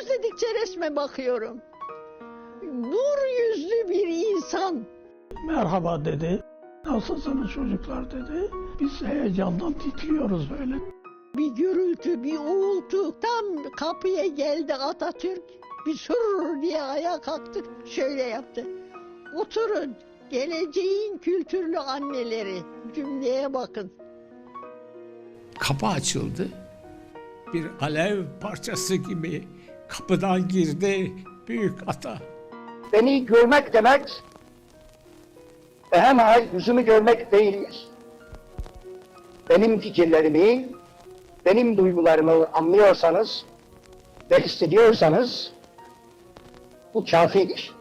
Resme resme bakıyorum. Nur yüzlü bir insan. Merhaba dedi. Nasılsınız çocuklar dedi. Biz heyecandan titriyoruz böyle. Bir gürültü, bir uğultu. Tam kapıya geldi Atatürk. Bir sürür diye ayağa kalktık. Şöyle yaptı. Oturun. Geleceğin kültürlü anneleri. Cümleye bakın. Kapı açıldı. Bir alev parçası gibi kapıdan girdi büyük ata. Beni görmek demek hemen yüzümü görmek değildir. Benim fikirlerimi, benim duygularımı anlıyorsanız ve hissediyorsanız bu kafidir.